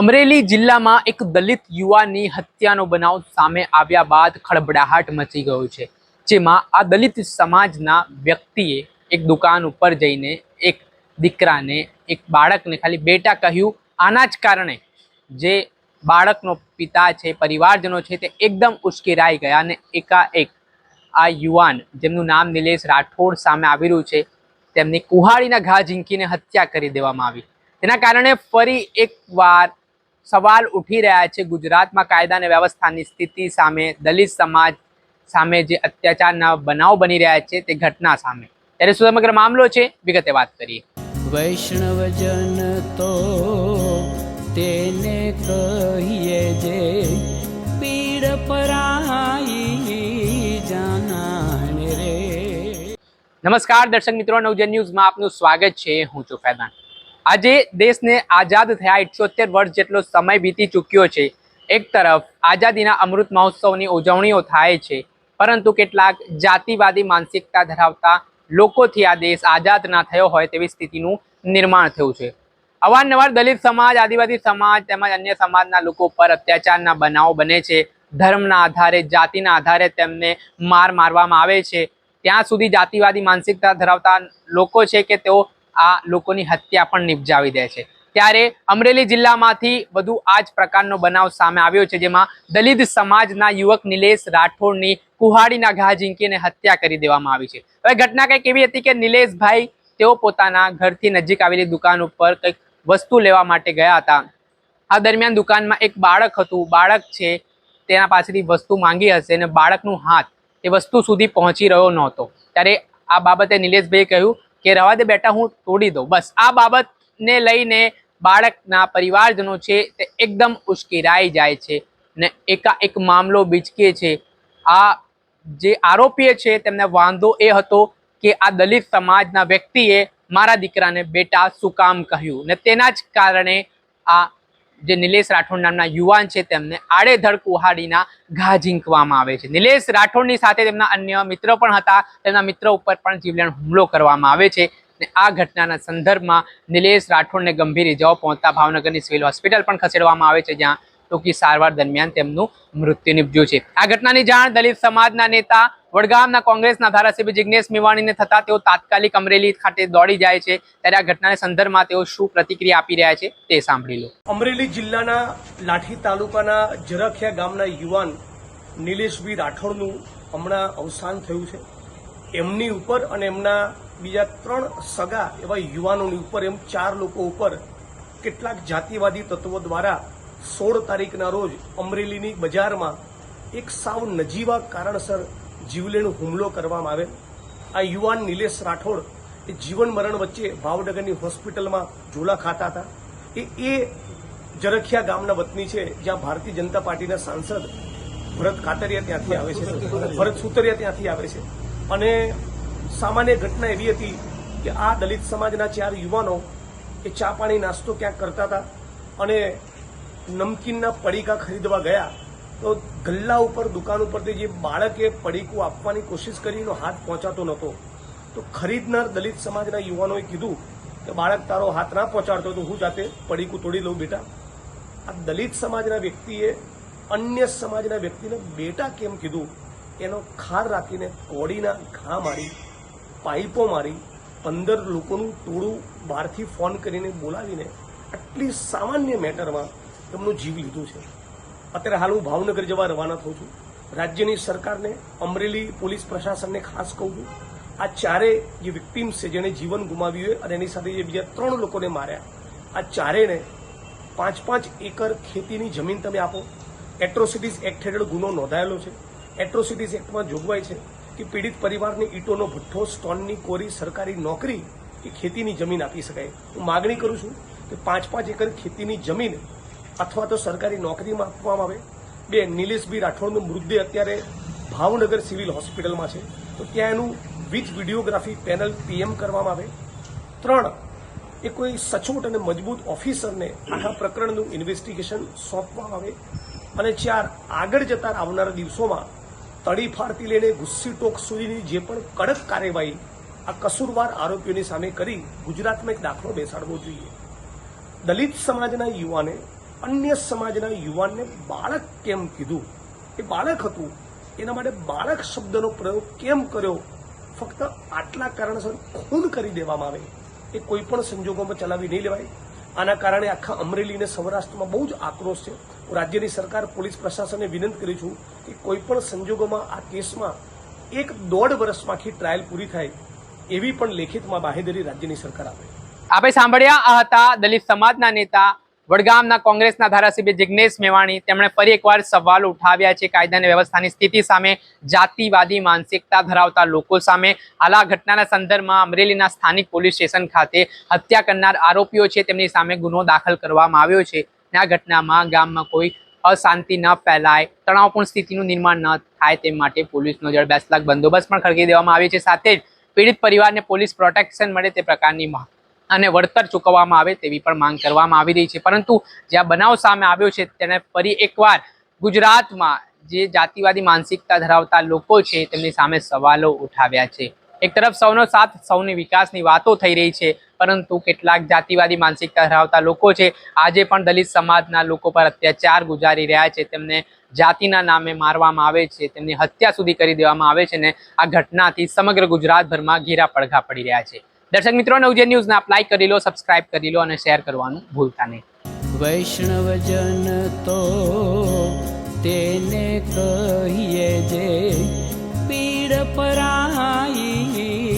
અમરેલી જિલ્લામાં એક દલિત યુવાનની હત્યાનો બનાવ સામે આવ્યા બાદ ખળભળાહટ મચી ગયો છે. જેમાં આ દલિત સમાજના વ્યક્તિએ એક દુકાન ઉપર જઈને એક દીકરાને, એક બાળકને ખાલી બેટા કહ્યું, આના જ કારણે જે બાળકનો પિતા છે, પરિવારજનો છે તે એકદમ ઉશ્કેરાઈ ગયા અને એકાએક આ યુવાન, જેમનું નામ નિલેશ રાઠોડ સામે આવી રહ્યું છે, તેમની કુહાડીના ઘા ઝીંકીને હત્યા કરી દેવામાં આવી. તેના કારણે ફરી એકવાર સવાલ ઉઠી રહ્યા છે ગુજરાતમાં કાયદા અને વ્યવસ્થાની સ્થિતિ સામે દલિત સમાજ સામે જે અત્યાચારના બનાવ બની રહ્યા છે તે ઘટના સામે. ત્યારે શું સમગ્ર મામલો છે? વિગતે વાત કરીએ. વૈષ્ણવજન તો તેને કહીએ જે પીડ પરાઈ જાનાને રે. નમસ્કાર દર્શક મિત્રો. નવજન ન્યૂઝમાં આપનું સ્વાગત છે. હું છું ફૈદાન. આજે દેશને આઝાદ થયા ઇઠ્યોતેર વર્ષ જેટલો સમય વીતી ચૂક્યો છે. એક તરફ, આઝાદીના અમૃત મહોત્સવની ઉજવણીઓ થાય છે, પરંતુ કેટલાક જાતિવાદી માનસિકતા ધરાવતા લોકોથી આ દેશ આઝાદ ના થયો હોય તેવી સ્થિતિનું નિર્માણ થયું છે. અવારનવાર દલિત સમાજ, આદિવાસી સમાજ તેમજ અન્ય સમાજના લોકો પર અત્યાચારના બનાવો બને છે. ધર્મના આધારે, જાતિના આધારે તેમને માર મારવામાં આવે છે. ત્યાં સુધી જાતિવાદી માનસિકતા ધરાવતા લોકો છે કે તેઓ આ લોકોની હત્યા પણ નિપજાવી દે છે. ત્યારે અમરેલી જિલ્લામાંથી વધુ આ જ પ્રકારનો બનાવ સામે આવ્યો છે, જેમાં દલિત સમાજના યુવક નિલેશ રાઠોડની કુહાડીના ઘા ઝીંકીને હત્યા કરી દેવામાં આવી છે. હવે ઘટના કંઈક એવી હતી કે નિલેશભાઈ તેઓ પોતાના ઘરથી નજીક આવેલી દુકાન ઉપર કંઈક વસ્તુ લેવા માટે ગયા હતા. આ દરમિયાન દુકાનમાં એક બાળક હતું. બાળક છે, તેના પાસેથી વસ્તુ માંગી હશે અને બાળકનું હાથ એ વસ્તુ સુધી પહોંચી રહ્યો નહોતો. ત્યારે આ બાબતે નિલેશભાઈએ કહ્યું કે રવા દે બેટા, હું તોડી દઉં. બસ, આ બાબતને લઈને બાળકના પરિવારજનો છે તે એકદમ ઉશ્કેરાઈ જાય છે ને એકાએક મામલો બીચકે છે. આ જે આરોપીએ છે, તેમને વાંધો એ હતો કે આ દલિત સમાજના વ્યક્તિએ, મારા દીકરાને બેટા, શું કામ કહ્યું? ને તેના જ કારણે આ જે નિલેશ રાઠોડ નામના યુવાન છે તેમને આડેધડ કુહાડીના ઘા ઝીંકવામાં આવે છે. નિલેશ રાઠોડની સાથે તેમના અન્ય મિત્રો પણ હતા. તેમના મિત્રો ઉપર પણ જીવલેણ હુમલો કરવામાં આવે છે. ને આ ઘટનાના સંદર્ભમાં નિલેશ રાઠોડને ગંભીર ઇજાઓ પહોંચતા ભાવનગરની સિવિલ હોસ્પિટલ પણ ખસેડવામાં આવે છે, જ્યાં ટૂંકી સારવાર દરમિયાન તેમનું મૃત્યુ નિપજ્યું છે. આ ઘટનાની જાણ દલિત સમાજના નેતા વડગામના કોંગ્રેસના ધારાસભ્ય જિજ્ઞેશ મેવાણીને થતા તેઓ તાત્કાલિક અમરેલી ખાતે દોડી જાય છે. ત્યારે આ ઘટનાના સંદર્ભમાં તેઓ શું પ્રતિક્રિયા આપી રહ્યા છે તે સાંભળી લો. અમરેલી જિલ્લાના લાઠી તાલુકાના જરખિયા ગામના યુવાન નિલેશભાઈ રાઠોડનું હમણાં અવસાન થયું છે. એમની ઉપર અને એમના બીજા ત્રણ સગા એવા યુવાનોની ઉપર એમ ચાર લોકો ઉપર કેટલાક જાતિવાદી તત્વો દ્વારા સોળ તારીખના રોજ અમરેલીની બજારમાં એક સાવ નજીવા કારણસર જીવલેણ હુમલો કરવામાં આવે આ યુવાન નિલેશ રાઠોડ એ જીવન મરણ વચ્ચે ભાવનગરની હોસ્પિટલમાં ઝોલા ખાતા હતા. એ એ જરખિયા ગામના વતની છે, જ્યાં ભારતીય જનતા પાર્ટીના સાંસદ ભરત કાતરિયા ત્યાંથી આવે છે ભરત સુતરિયા ત્યાંથી આવે છે. અને સામાન્ય ઘટના એવી હતી કે આ દલિત સમાજના ચાર યુવાનો એ ચા પાણી નાસ્તો ક્યાંક કરતા હતા અને નમકીનના પડીકા ખરીદવા ગયા. તો ગલ્લા ઉપર, દુકાન ઉપરથી જે બાળકે પડીકું આપવાની કોશિશ કરી, એનો હાથ પહોંચાતો નહોતો. તો ખરીદનાર દલિત સમાજના યુવાનોએ કીધું કે, બાળક, તારો હાથ ના પહોંચાડતો તો હું જાતે પડીકું તોડી લઉં, બેટા. આ દલિત સમાજના વ્યક્તિએ અન્ય સમાજના વ્યક્તિને બેટા કેમ કીધું? એનો ખાર રાખીને કોડીના ઘા મારી, પાઇપો મારી, પંદર લોકોનું ટોળું બહારથી ફોન કરીને બોલાવીને આટલી સામાન્ય મેટરમાં એમનું જીવ લીધું છે. અત્યારે હાલ હું ભાવનગર જવા રવાના થઉં છું. રાજ્યની સરકારને, અમરેલી પોલીસ પ્રશાસનને ખાસ કહું છું, આ ચારે જે વિક્ટીમ્સ છે, જેણે જીવન ગુમાવ્યું હોય અને એની સાથે જે બીજા ત્રણ લોકોને માર્યા, આ ચારેને પાંચ પાંચ એકર ખેતીની જમીન તમે આપો. એટ્રોસિટીઝ એક્ટ હેઠળ ગુનો નોંધાયેલો છે. એટ્રોસિટીઝ એક્ટમાં જોગવાઈ છે કે પીડિત પરિવારને ઈંટોનો ભઠ્ઠો, સ્ટોનની કોરી, સરકારી નોકરી કે ખેતીની જમીન આપી શકાય. હું માગણી કરું છું કે પાંચ પાંચ એકર ખેતીની જમીન અથવા તો સરકારી નોકરીમાં આપવામાં આવે. બે, નિલેશભાઈ રાઠોડનું મૃતદેહ અત્યારે ભાવનગર સિવિલ હોસ્પિટલમાં છે. તો ત્યાં એનું વિથ વિડીયોગ્રાફી પેનલ પીએમ કરવામાં આવે. ત્રણ, એ કોઈ સચોટ અને મજબૂત ઓફિસરને આખા પ્રકરણનું ઇન્વેસ્ટિગેશન સોંપવામાં આવે. અને ચાર, આગળ જતા આવનારા દિવસોમાં તડીફાડથી લઈને ગુસ્સી ટોક સુધીની જે પણ કડક કાર્યવાહી આ કસૂરવાર આરોપીઓની સામે કરી ગુજરાતમાં એક દાખલો બેસાડવો જોઈએ. દલિત સમાજના યુવાને અન્ય સમાજના યુવાનને બાળક કેમ કીધું? એ બાળક હતું. એના માટે બાળક શબ્દનો પ્રયોગ કેમ કર્યો? ફક્ત આટલા કારણસર ખૂન કરી દેવામાં આવે. એ કોઈ પણ સંજોગોમાં ચલાવી નહીં લેવાય. આના કારણે આખા અમરેલી અને સૌરાષ્ટ્રમાં બહુ જ આક્રોશ છે. હું રાજ્યની સરકાર, પોલીસ પ્રશાસનને વિનંતી કરી છું કે કોઈ પણ સંજોગોમાં આ કેસમાં એક દોઢ વર્ષમાં આખી ટ્રાયલ પૂરી થાય, એવી પણ લેખિતમાં બાહેધરી રાજ્યની સરકાર આપે. આપણે સાંભળ્યા હતા દલિત સમાજના નેતા વડગામના કોંગ્રેસના ધારાસભ્ય જિગ્નેશ મેવાણી તેમણે ફરી એકવાર સવાલ ઉઠાવ્યા છે કાયદા વ્યવસ્થાની સ્થિતિ સામે, જાતિવાદી માનસિકતા ધરાવતા લોકો સામે. હાલ ઘટનાના સંદર્ભમાં અમરેલીના સ્થાનિક પોલીસ સ્ટેશન ખાતે હત્યા કરનાર આરોપીઓ છે, તેમની સામે ગુનો દાખલ કરવામાં આવ્યો છે આ ઘટનામાં ગામમાં કોઈ અશાંતિ ન ફેલાય, તણાવપૂર્ણ સ્થિતિનું નિર્માણ ન થાય તે માટે પોલીસનો જળ બેસ બંદોબસ્ત પણ ખડકી દેવામાં આવ્યો છે. સાથે જ પીડિત પરિવારને પોલીસ પ્રોટેક્શન મળે તે પ્રકારની અને વળતર ચૂકવવામાં આવે તેવી પણ માંગ કરવામાં આવી રહી છે. પરંતુ જે આ બનાવ સામે આવ્યો છે તેને ફરી એકવાર ગુજરાતમાં જે જાતિવાદી માનસિકતા ધરાવતા લોકો છે તેમની સામે સવાલો ઉઠાવ્યા છે. એક તરફ સૌનો સાથ, સૌની વિકાસની વાતો થઈ રહી છે, પરંતુ કેટલાક જાતિવાદી માનસિકતા ધરાવતા લોકો છે, આજે પણ દલિત સમાજના લોકો પર અત્યાચાર ગુજારી રહ્યા છે. તેમને જાતિના નામે મારવામાં આવે છે, તેમની હત્યા સુધી કરી દેવામાં આવે છે ને આ ઘટનાથી સમગ્ર ગુજરાતભરમાં ઘેરા પડઘા પડી રહ્યા છે. દર્શક મિત્રો નવજે ન્યૂઝને આપ લાઈક કરી લો સબસ્ક્રાઇબ કરી લો અને શેર કરવાનું ભૂલતા નહીં. વૈષ્ણવજન તો તેને કહીએ જે પીડ પરાઈ